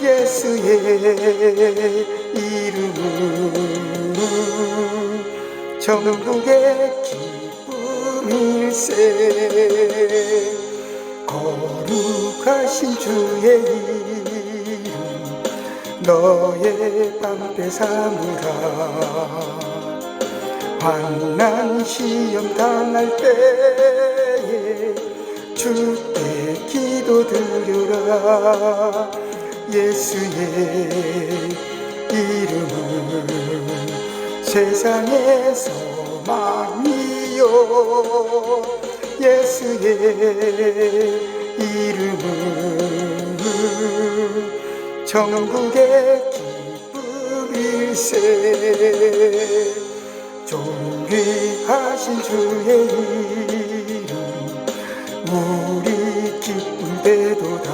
예수의 이름은 천국의 기쁨일세. 거룩하신 주의 이름 너의 방패 삼으라. 환난 시험 당할 때에 주께 기도 드려라 예수의 이름은 세상의 소망이요. 예수의 이름은 천국의 기쁨일세 존귀하신 주의 이름 우리 기쁨 되도다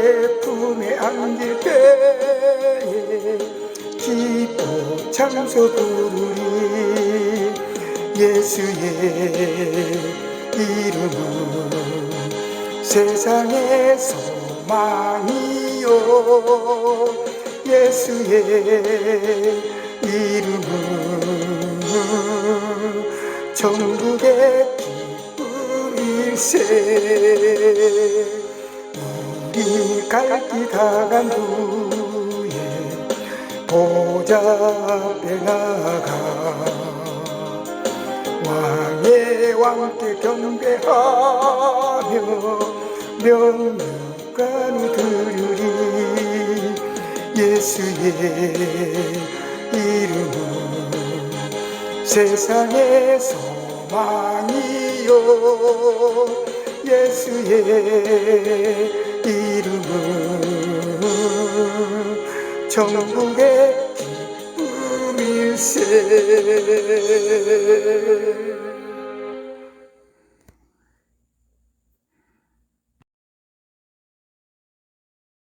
주의 품에 안길 때에 기뻐 참소 부르리 예수의 이름은 세상의 소망이요 예수의 이름은 천국의 기쁨일세 우리 갈길 다간 후에 보좌 앞에 나가 왕의 왕께 경배하며 명령관을 들으리. 예수의 이름은 세상의 소망이요. 예수의 이름은 천국의 기쁨일세